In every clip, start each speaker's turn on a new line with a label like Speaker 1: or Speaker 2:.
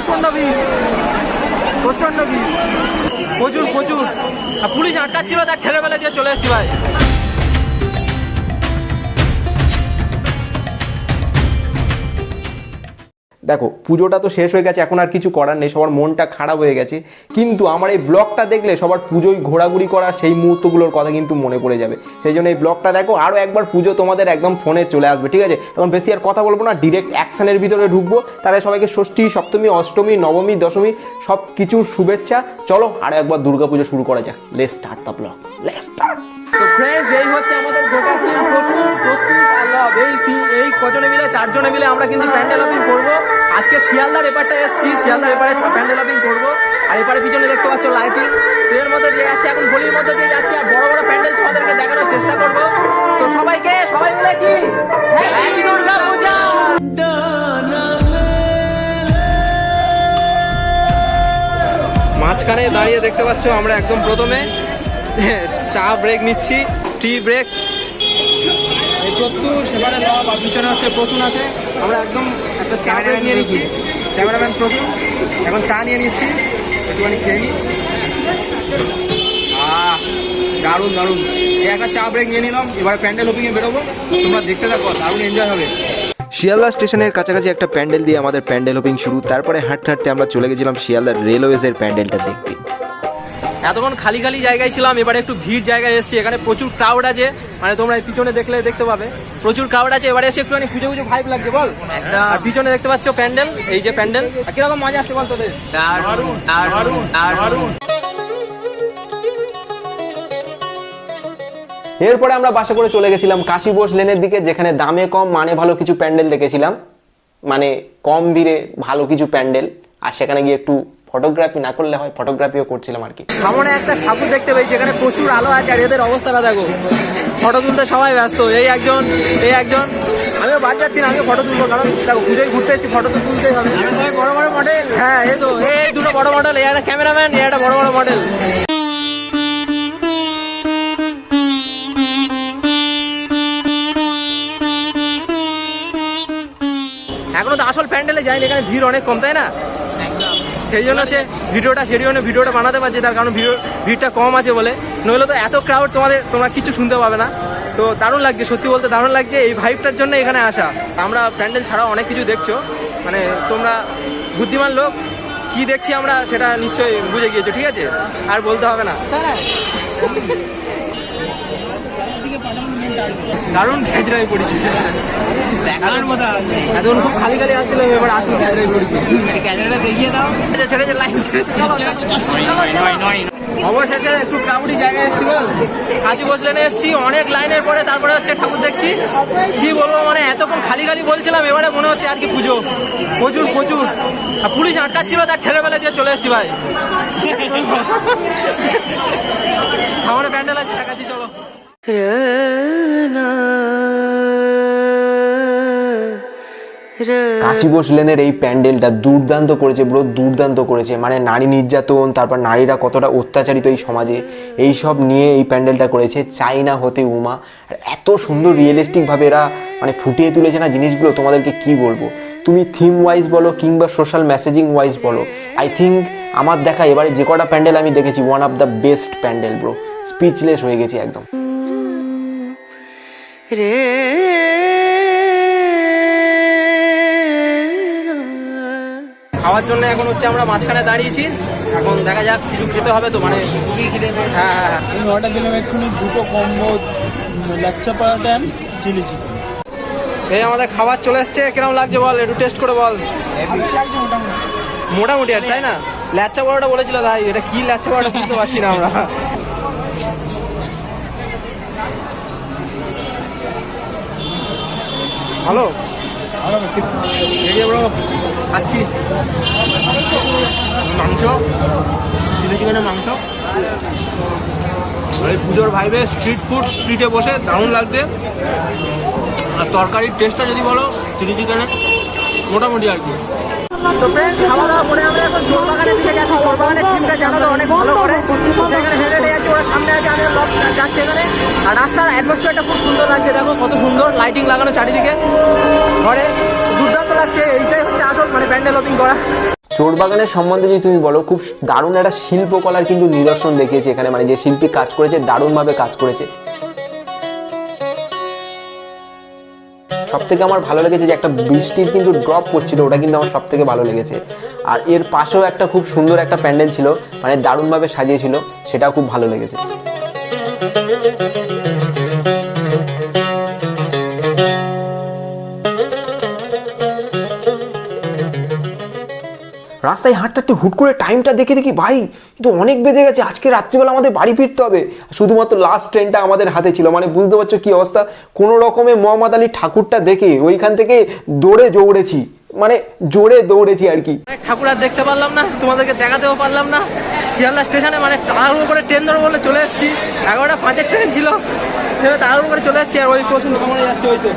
Speaker 1: প্রচণ্ড ভিড়। প্রচণ্ড ভিড়। প্রচুর প্রচুর। আর পুলিশ আটকাচ্ছিল, তার ঠেলে বেলা দিয়ে চলে এসেছি ভাই।
Speaker 2: দেখো, পুজোটা তো শেষ হয়ে গেছে, এখন আর কিছু করার নেই, সবার মনটা খারাপ হয়ে গেছে। কিন্তু আমার এই ব্লগটা দেখলে সবার পুজোয় ঘোরাঘুরি করা সেই মুহূর্তগুলোর কথা কিন্তু মনে পড়ে যাবে। সেই জন্য এই ব্লগটা দেখো, আরও একবার পুজো তোমাদের একদম ফোনে চলে আসবে, ঠিক আছে? এখন বেশি আর কথা বলব না ডিরেক্ট অ্যাকশনের ভিতরে ঢুকবো। তাহলে সবাইকে ষষ্ঠী, সপ্তমী, অষ্টমী, নবমী, দশমী, সব কিছুর শুভেচ্ছা। চলো আর একবার দুর্গাপুজো শুরু করা যাক। Let's start the blog let's start
Speaker 1: তো ফ্রেন্ডস এই হচ্ছে আমাদের গোটা টিম প্রচুর প্রত্যুষ এই টিম এই কজনে মিলে, চারজনে মিলে আমরা কিন্তু প্যান্ডেল অপিং করব। আজকে শিয়ালদার এপারটা এসেছি, শিয়ালদার এপারে প্যান্ডেল অপিং করব। আর এপারে পিছনে দেখতে পাচ্ছ লাইটিং এর মধ্যে দিয়ে যাচ্ছে, এখন গলির মধ্যে দিয়ে যাচ্ছে, আর বড় বড় প্যান্ডেল তোমাদেরকে দেখানোর চেষ্টা করব। তো সবাইকে, সবাই মিলে কি? হ্যাপি দুর্গা মাঝখানে দাঁড়িয়ে দেখতে পাচ্ছ আমরা একদম প্রথমে। চা ব্রেক নিচ্ছি টি ব্রেক এই প্রত্যুষ এবারে আর পিছনে হচ্ছে প্রসূন আছে। আমরা একদম একটা চা নিয়ে নিচ্ছি। ক্যামেরাম্যান প্রসূন এখন চা নিয়ে নিচ্ছি। একটুখানি খেয়ে নিই। দারুণ দারুণ। একটা চা ব্রেক নিয়ে নিলাম, এবার প্যান্ডেল ওপিংয়ে বেরোবো। তোমরা দেখতে থাকো, দারুণ এনজয় হবে।
Speaker 2: শিয়ালদা স্টেশনের কাছাকাছি একটা প্যান্ডেল দিয়ে আমাদের প্যান্ডেল হোপিং শুরু। তারপরে হাঁটতে হাঁটতে আমরা চলে গেছিলাম শিয়ালদার রেলওয়েজের প্যান্ডেলটা দেখতে।
Speaker 1: এতক্ষণ খালি খালি জায়গায় ছিলাম এবারে একটু ভিড় জায়গায় এসেছি। এখানে প্রচুর ক্রাউড আছে। মানে তোমরা এই পিছনে দেখলে দেখতে পাবে। প্রচুর ক্রাউড আছে। এবারে এসে একটুখানি খুঁজে খুঁজে ভাইব লাগছে বল। আর পিছনে দেখতে পাচ্ছ প্যান্ডেল এই যে প্যান্ডেল। আর কীরকম মজা আসছে বল তোদের? দারুণ দারুণ দারুণ।
Speaker 2: এরপরে আমরা বাসে করে চলে গেছিলাম কাশী বোস লেনের দিকে যেখানে দামে কম মানে ভালো কিছু প্যান্ডেল দেখেছিলাম। মানে কম ভিড়ে ভালো কিছু প্যান্ডেল। আর সেখানে গিয়ে একটু ফটোগ্রাফি না করলে হয় ফটোগ্রাফিও করছিলাম আর কি।
Speaker 1: সামনে একটা ঠাকুর দেখতে পেয়েছি এখানে প্রচুর আলো আছে আর এদের অবস্থাটা দেখো। ফটো তুলতে সবাই ব্যস্ত এই একজন এই একজন। আমিও বাদ যাচ্ছি না আমিও ফটো তুলবো কারণ দেখো পুজোয় ঘুরতে এসেছি ফটো তো তুলতেই হবে। বড় বড় মডেল হ্যাঁ এই তো এই দুটো বড় মডেল এই একটা ক্যামেরাম্যান এই একটা বড় বড় মডেল এখনও তো আসল প্যান্ডেলে যায়নি এখানে ভিড় অনেক কম তাই না? সেই জন্য হচ্ছে ভিডিওটা, সেই জন্য ভিডিওটা বানাতে পারছি, তার কারণ ভিডিও, ভিড়টা কম আছে বলে। নইলে তো এত ক্রাউড তোমাদের, তোমরা কিছু শুনতে পাবে না। তো দারুণ লাগছে, সত্যি বলতে দারুণ লাগছে এই ভাইবটার জন্য এখানে আসা। আমরা প্যান্ডেল ছাড়াও অনেক কিছু দেখছ। মানে তোমরা বুদ্ধিমান লোক, কি দেখছি আমরা সেটা নিশ্চয়ই বুঝে গিয়েছো, ঠিক আছে? আর বলতে হবে না। দারুণ ভেজরাই পড়েছি এতক্ষণ খুব খালি খালি আসছিল এবার আসুন ভেজরাই পড়েছি দেখিয়ে দাও। ছেড়ে ছেড়ে লাইন চলো, চলো। অবশেষে একটু ক্রাউডি জায়গায় এসেছি বল। কাশি বসলেনে এসেছি। অনেক লাইনের পরে তারপরে হচ্ছে ঠাকুর দেখছি। কি বলব মানে এতক্ষণ খালি খালি বলছিলাম এবারে মনে হচ্ছে আর কি পুজো। প্রচুর প্রচুর। আর পুলিশ আটকাচ্ছিল তার ঠেলে বেলা দিয়ে চলে এসেছি ভাই। সামনে প্যান্ডেল আছে
Speaker 2: কাশী বোস লেনের এই প্যান্ডেলটা দুর্দান্ত করেছে ব্রো, দুর্দান্ত করেছে। মানে নারী নির্যাতন, তারপর নারীরা কতটা অত্যাচারিত এই সমাজে এই সব নিয়ে এই প্যান্ডেলটা করেছে চাইনা হতে উমা। আর এত সুন্দর রিয়েলিস্টিকভাবে এরা মানে ফুটিয়ে তুলেছে না জিনিসগুলো, তোমাদেরকে কি বলব? তুমি থিম ওয়াইজ বলো কিংবা সোশ্যাল মেসেজিং ওয়াইজ বলো আই থিঙ্ক আমার দেখা এবারে যে কটা প্যান্ডেল আমি দেখেছি one of the best pandal bro. Speechless হয়ে গেছি একদম।
Speaker 1: খাওয়ার জন্য এখন হচ্ছে আমরা মাঝখানে দাঁড়িয়েছি। এখন দেখা যাক কিছু খেতে হবে তো মানে খুবই পেয়েছে। হ্যাঁ হ্যাঁ হ্যাঁ।
Speaker 3: আমি অর্ডার দিলাম এক্ষুনি দুটো combo lachha paratha and chilli chicken.
Speaker 1: এই আমাদের খাবার চলে এসছে। কীরকম লাগছে বল? একটু টেস্ট করে বল। মোটামুটি। আর তাই না? ল্যাচ্চা বড়টা বলেছিল তাই। এটা কি ল্যাচ্চা বড়টা বুঝতে পারছি না আমরা। ভালো? মাংস? চিলি চিকেনের মাংস? পুজোর ভাইবে স্ট্রিট ফুড স্ট্রিটে বসে দারুণ লাগছে। আর তরকারির টেস্টটা যদি বলো, চিলি চিকেনের, মোটামুটি আর কি। তো ফ্রেন্ডস খাওয়া দাওয়া করে আমরা এখন চোরবাগানের দিকে যাচ্ছি। অনেক ভালো করে। সেখানে হেঁটে হেঁটে ওরা সামনে আছে আমি এখানে। আর রাস্তার অ্যাটমসফিয়ারটা খুব সুন্দর লাগছে, দেখো কত সুন্দর লাইটিং লাগানো চারিদিকে। ঘরে দুর্দান্ত লাগছে, এইটাই হচ্ছে আসল মানে প্যান্ডেল ওপিং করা।
Speaker 2: চোর বাগানের সম্বন্ধে যদি তুমি বলো, খুব দারুণ একটা শিল্পকলার কিন্তু নিদর্শন দেখিয়েছে এখানে। মানে যে শিল্পী কাজ করেছে, দারুণভাবে কাজ করেছে। সব থেকে আমার ভালো লেগেছে যে একটা বৃষ্টির কিন্তু ড্রপ পড়ছিল, ওটা কিন্তু আমার সব থেকে ভালো লেগেছে। আর এর পাশেও একটা খুব সুন্দর একটা প্যান্ডেল ছিল মানে দারুণভাবে সাজিয়েছিল, সেটাও খুব ভালো লেগেছে। রাস্তায় হাঁটতে হাঁটতে হুট করে টাইমটা দেখে দেখি, ভাই, কিন্তু অনেক বেজে গেছে। আজকে রাত্রিবেলা আমাদের বাড়ি ফিরতে হবে। শুধুমাত্র লাস্ট ট্রেনটা আমাদের হাতে ছিল। মানে বুঝতে পারছ কি অবস্থা? কোনো রকমে মোহাম্মদ আলী ঠাকুরটা দেখে ওইখান থেকে দৌড়ে দৌড়েছি। মানে জোরে দৌড়েছি আর কি।
Speaker 1: ঠাকুর আর দেখতে পারলাম না, তোমাদেরকে দেখাতেও পারলাম না। শিয়ালদা স্টেশনে মানে তাড়াহুড়ো করে ট্রেন ধরো বলে চলে এসেছি। এগারোটা পাঁচের ট্রেন ছিল। সেভাবে তাড়াহুড়ো করে চলে এসেছি আর ওই প্রচুর সামনে যাচ্ছে ওই তো।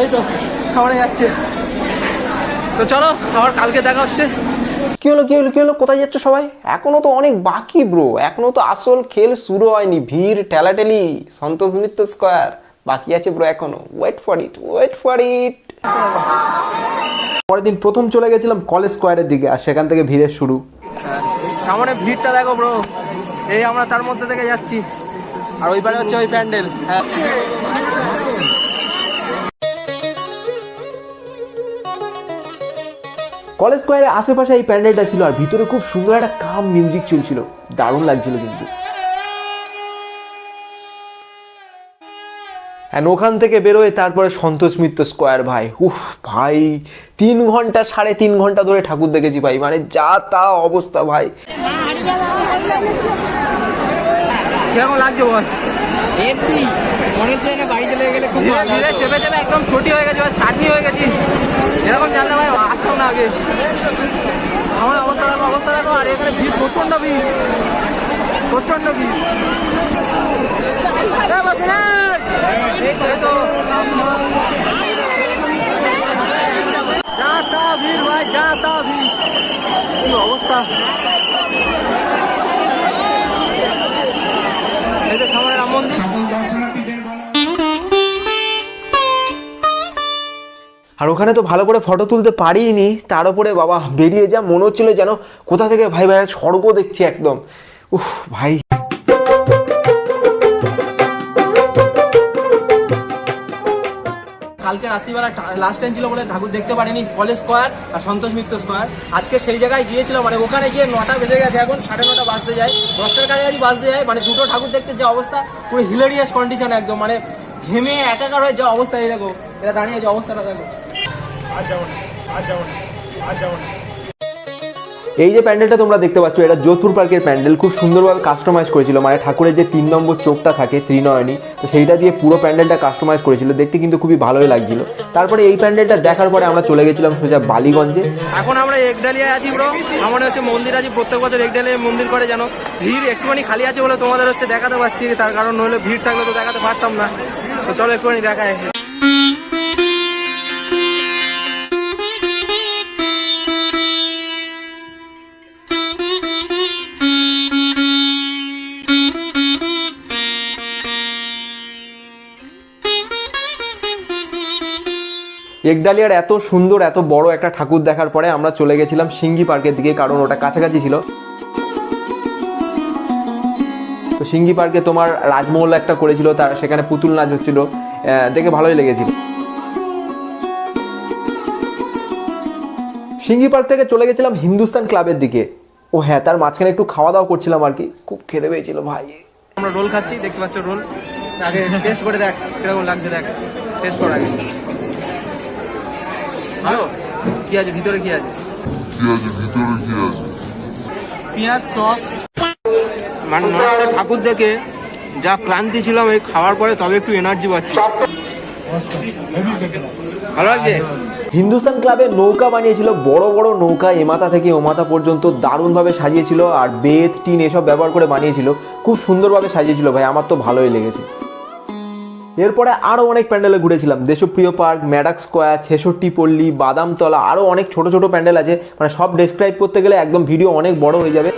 Speaker 1: এই তো, সামনে যাচ্ছে। তো চলো আবার কালকে দেখা হচ্ছে।
Speaker 2: কি হলো কি হলো কি হলো? কোথায় যাচ্ছ সবাই? এখনও তো অনেক বাকি ব্রো এখনও তো আসল খেল শুরু হয়নি। ভিড় ঠেলাঠেলি সন্তোষ মিত্র স্কোয়ার বাকি আছে ব্রো এখনও। Wait for it wait for it পরের দিন প্রথম চলে গেছিলাম কলেজ স্কোয়ারের দিকে আর সেখান থেকে ভিড়ের শুরু।
Speaker 1: সামনে ভিড়টা দেখো ব্রো এই আমরা তার মধ্যে থেকে যাচ্ছি। আর ওই পারে হচ্ছে ওই প্যান্ডেল। হ্যাঁ।
Speaker 2: কলেজ স্কোয়ারের আশেপাশে এই প্যান্ডেলটা ছিল আর ভিতরে খুব সুন্দর একটা কাম মিউজিক চলছিল। দারুণ লাগছিল কিন্তু। অ্যান্ড ওখান থেকে বেরোয় তারপরে সন্তোষ মিত্র স্কোয়ার ভাই। উফ ভাই তিন ঘণ্টা সাড়ে তিন ঘণ্টা ধরে ঠাকুর দেখেছি ভাই। মানে যা তা অবস্থা ভাই।
Speaker 1: কীরকম লাগছে বল
Speaker 4: এমনি মনে হচ্ছে বাড়ি চলে গেলে খুব ভালো
Speaker 1: চেপে চেপে একদম ছুটি হয়ে গেছে চাটনি হয়ে গেছি। এরকম জানলে ভাই আসতাম না আগে আমার অবস্থা দেখো অবস্থা দেখো, আর এখানে ভিড় প্রচণ্ড ভিড়। প্রচণ্ড ভিড়। যা তা ভিড় ভাই, যা তা ভিড়। কি অবস্থা?
Speaker 2: আর ওখানে তো ভালো করে ফটো তুলতে পারিনি। তার উপরে বাবা বেরিয়ে যা, মনে হচ্ছিল যেন কোথা থেকে ভাই ভাই স্বর্গ দেখছি একদম। উফ, ভাই।
Speaker 1: কালকে রাত্রিবেলা লাস্ট টাইম ছিল বলে ঠাকুর দেখতে পারিনি, কলেজ স্কোয়ার আর সন্তোষ মিত্র স্কোয়ার আজকে সেই জায়গায় গিয়েছিলাম মানে ওখানে গিয়ে নটা বেজে গেছে এখন, সাড়ে নটা বাজতে যায়। দশটার কাছাকাছি বাজতে যায় মানে দুটো ঠাকুর দেখতে যে অবস্থা, পুরো হিলেরিয়াস কন্ডিশন একদম মানে ঘেমে একাকার হয়ে যে অবস্থা এই দেখো এটা দাঁড়িয়ে যে অবস্থাটা দেখো।
Speaker 2: আর যাব না আর যাব না আর যাব না এই যে প্যান্ডেলটা তোমরা দেখতে পাচ্ছ এটা যোধপুর পার্কের প্যান্ডেল খুব সুন্দরভাবে কাস্টমাইজ করেছিল। মানে ঠাকুরের যে তিন নম্বর চোখটা থাকে ত্রিনয়নী তো সেইটা দিয়ে পুরো প্যান্ডেলটা কাস্টমাইজ করেছিল। দেখতে কিন্তু খুবই ভালোই লাগছিল। তারপরে এই প্যান্ডেলটা দেখার পরে আমরা চলে গেছিলাম সোজা বালিগঞ্জে।
Speaker 1: এখন আমরা একডালিয়ায় আছি ব্রো আমার হচ্ছে মন্দির আছে প্রত্যেক বছর একডালিয়ায় মন্দির করে যেন। ভিড় একটুখানি খালি আছে বলে তোমাদের হচ্ছে দেখাতে পারছি তার কারণ নইলে ভিড় থাকলে তো দেখাতে পারতাম না। চলো একটুখানি দেখায়
Speaker 2: একডালিয়ার এত সুন্দর, এত বড় একটা ঠাকুর দেখার পরে আমরা চলে গেছিলাম সিঙ্গি পার্কের দিকে, কারণ ওটা কাছাকাছি ছিল। তো সিঙ্গি পার্কে তোমার রাজমহল একটা করেছিল তার সেখানে পুতুল নাচ হচ্ছিল। আহ, দেখে ভালোই লেগেছিল। সিঙ্গি পার্ক থেকে চলে গেছিলাম হিন্দুস্তান ক্লাবের দিকে। ও হ্যাঁ তার মাঝখানে একটু খাওয়া দাওয়া করছিলাম আর কি। খুব খেতে পেয়েছিল ভাই।
Speaker 1: আমরা রোল খাচ্ছি দেখতে পাচ্ছ রোল। আগে টেস্ট করে দেখ কীরকম লাগছে দেখ। টেস্ট কর আগে। ভালো কি আছে ভিতরে কি আছে? পেঁয়াজ সস। মানে নয়টা ঠাকুর দেখে যা ক্লান্তি ছিলাম, এই খাওয়ার পরে তবে একটু এনার্জি পাচ্ছি। ভালো লাগছে?
Speaker 2: হিন্দুস্তান ক্লাবের নৌকা বানিয়েছিল, বড় বড় নৌকা এ মাথা থেকে ও মাথা পর্যন্ত দারুণভাবে সাজিয়েছিল আর বেত, টিন এসব ব্যবহার করে বানিয়েছিল। খুব সুন্দরভাবে সাজিয়েছিল, ভাই, আমার তো ভালোই লেগেছে। এরপরে আরও অনেক প্যান্ডেলে ঘুরেছিলাম, দেশপ্রিয় পার্ক, ম্যাডাক স্কোয়ার, ছেষট্টি পল্লী, বাদামতলা আরও অনেক ছোট ছোট প্যান্ডেল আছে। মানে সব ডেসক্রাইব করতে গেলে একদম ভিডিও অনেক বড় হয়ে যাবে।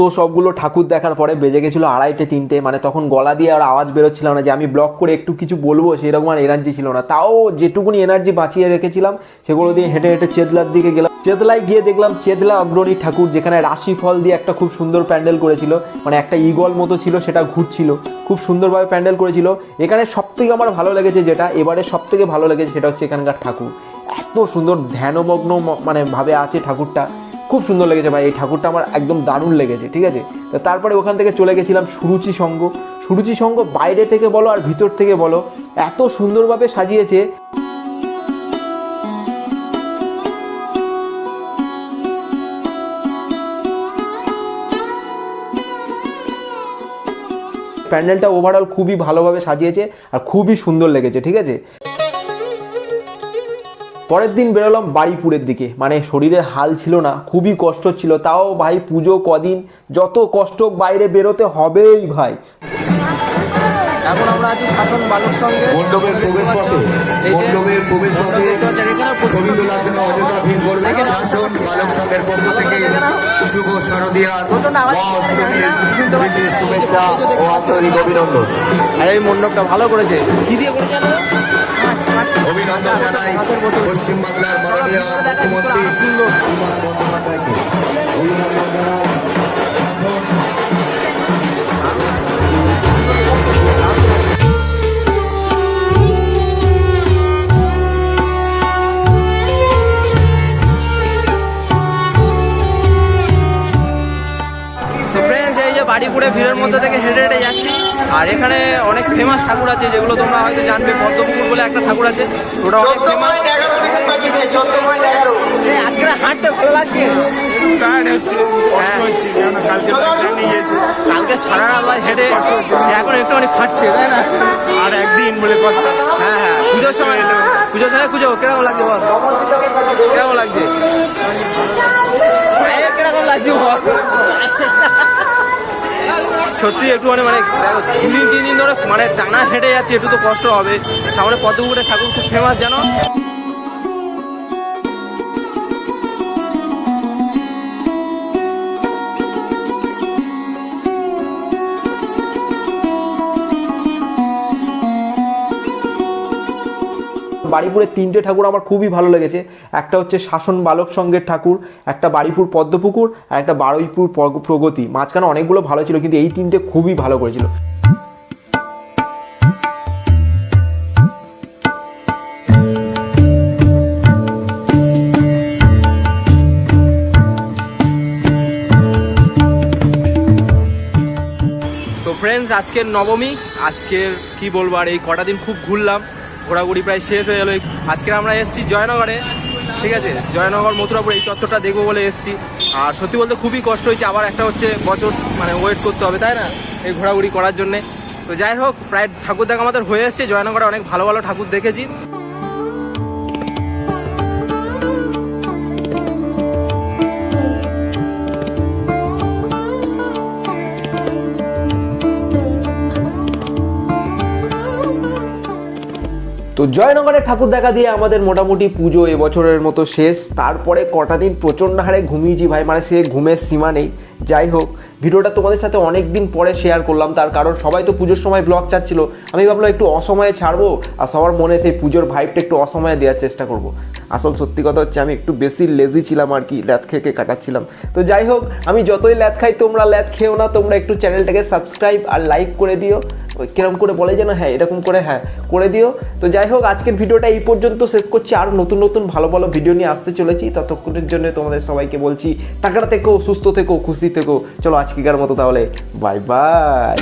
Speaker 2: এত সবগুলো ঠাকুর দেখার পরে বেজে গেছিল আড়াইটে, তিনটে মানে তখন গলা দিয়ে আর আওয়াজ বেরোচ্ছিল না যে আমি ব্লক করে একটু কিছু বলব, সেরকম আর এনার্জি ছিল না। তাও যেটুকুনি এনার্জি বাঁচিয়ে রেখেছিলাম, সেগুলো দিয়ে হেঁটে হেঁটে চেতলার দিকে গেলাম। চেতলায় গিয়ে দেখলাম চেতলা অগ্রণী ঠাকুর, যেখানে রাশিফল দিয়ে একটা খুব সুন্দর প্যান্ডেল করেছিল মানে একটা ইগল মতো ছিল, সেটা ঘুরছিল, খুব সুন্দরভাবে প্যান্ডেল করেছিল। এখানে সবথেকে আমার ভালো লেগেছে যেটা, এবারে সবথেকে ভালো লেগেছে সেটা হচ্ছে এখানকার ঠাকুর। এত সুন্দর ধ্যানমগ্ন মানে ভাবে আছে ঠাকুরটা। খুব সুন্দর লেগেছে ভাই, এই ঠাকুরটা আমার একদম দারুণ লেগেছে, ঠিক আছে? তো তারপরে ওখান থেকে চলে গেছিলাম সুরুচি সঙ্গ। সুরুচি সঙ্গ বাইরে থেকে বলো আর ভিতর থেকে বলো, এত সুন্দরভাবে সাজিয়েছে। প্যান্ডেলটা ওভারঅল খুবই ভালোভাবে সাজিয়েছে আর খুবই সুন্দর লেগেছে, ঠিক আছে? পরের দিন বেরোলাম বাড়িপুরের দিকে। মানে শরীরের হাল ছিল না, খুবই কষ্ট ছিল। তাও ভাই পুজো কদিন, যত কষ্ট বাইরে বেরোতে হবেই ভাই।
Speaker 1: এখন শাসন বালক সঙ্গে
Speaker 5: মণ্ডপের প্রবেশ পথে মণ্ডপের প্রবেশ পথে ছবি তোলার জন্য অযথা ভিড় করবে। শাসন বালক সংঘের পক্ষ থেকে শুভ শারদিয়ার। শুভেচ্ছা ও আন্তরিক অভিনন্দন।
Speaker 1: আর এই মণ্ডপটা ভালো করেছে। কি দিয়ে করেছে জানো?
Speaker 5: অভিনন্দন জানাই। পশ্চিমবাংলার মাননীয় মুখ্যমন্ত্রী অভিনন্দন জানাই।
Speaker 1: ফেমাস ঠাকুর আছে যেগুলো তোমরা হয়তো জানবে পদ্মপুকুর বলে একটা ঠাকুর আছে। ওটা অনেক ফেমাস। হ্যাঁ। কালকে সারা রাত ভাই হেঁটে এখন একটুখানি ফাটছে তাই না?
Speaker 3: আর একদিন বলে কথা।
Speaker 1: হ্যাঁ হ্যাঁ। পুজোর সময় পুজোর সময় পুজো কীরকম লাগছে বল? কীরকম লাগছে? এই, লাগছে বল? সত্যি একটু মানে মানে দুই দিন তিন দিন ধরে মানে টানা হেঁটে যাচ্ছে, একটু তো কষ্ট হবে। সামনে পদ্মপুকুরের ঠাকুর খুব ফেমাস জানো
Speaker 2: বাড়িপুরের তিনটে ঠাকুর আমার খুবই ভালো লেগেছে। একটা হচ্ছে শাসন বালক সংঘের ঠাকুর, একটা বাড়িপুর পদ্মপুকুর, আর একটা বারুইপুর প্রগ- প্রগতি। মাঝখানে অনেকগুলো ভালো ছিল, কিন্তু এই তিনটে খুবই ভালো করেছিল।
Speaker 1: ফ্রেন্ডস আজকের নবমী, আজকের কি বলব, আর এই কটা দিন খুব ঘুরলাম। ঘোরাঘুরি প্রায় শেষ হয়ে গেলো। আজকে আমরা এসেছি জয়নগরে, ঠিক আছে? জয়নগর, মথুরাপুর, এই চত্বরটা দেখব বলে এসেছি। আর সত্যি বলতে খুবই কষ্ট হয়েছে, আবার একটা হচ্ছে বছর মানে ওয়েট করতে হবে, তাই না? এই ঘোরাঘুরি করার জন্যে। তো যাই হোক, প্রায় ঠাকুর দেখা আমাদের হয়ে এসছে, জয়নগরে অনেক ভালো ভালো ঠাকুর দেখেছি।
Speaker 2: তো জয়নগরের ঠাকুর দেখা দিয়ে আমাদের মোটামুটি পুজো এবছরের মতো শেষ। তারপরে কটা দিন প্রচণ্ড হারে ঘুমিয়েছি ভাই মানে সে ঘুমের সীমা নেই। যাই হোক, ভিডিওটা তোমাদের সাথে অনেক দিন পরে শেয়ার করলাম। তার কারণ সবাই তো পুজোর সময় ব্লগ চাচ্ছিল। আমি ভাবলাম একটু অসময়ে ছাড়বো, আর সবার মনে সেই পুজোর ভাইবটা একটু অসময়ে দেওয়ার চেষ্টা করব। আসল সত্যি কথা হচ্ছে আমি একটু বেশি লেজি ছিলাম আর কি, ল্যাথ খেয়ে কাটাচ্ছিলাম। তো যাই হোক, আমি যতই ল্যাথ খাই, তোমরা ল্যাথ খেও না, তোমরা একটু চ্যানেলটাকে সাবস্ক্রাইব আর লাইক করে দিও। কিরম করে বলে যেন হ্যাঁ এরকম করে হ্যাঁ করে দিও। তো যাই হোক, আজকের ভিডিওটা এই পর্যন্ত শেষ করছি। আর নতুন নতুন ভালো ভালো ভিডিও নিয়ে আসতে চলেছি। ততক্ষণের জন্য তোমাদের সবাইকে বলছি টাকাটা থেকো, সুস্থ থেকো, খুশি থেকো। চলো আজকেকার মতো তাহলে বাই বাই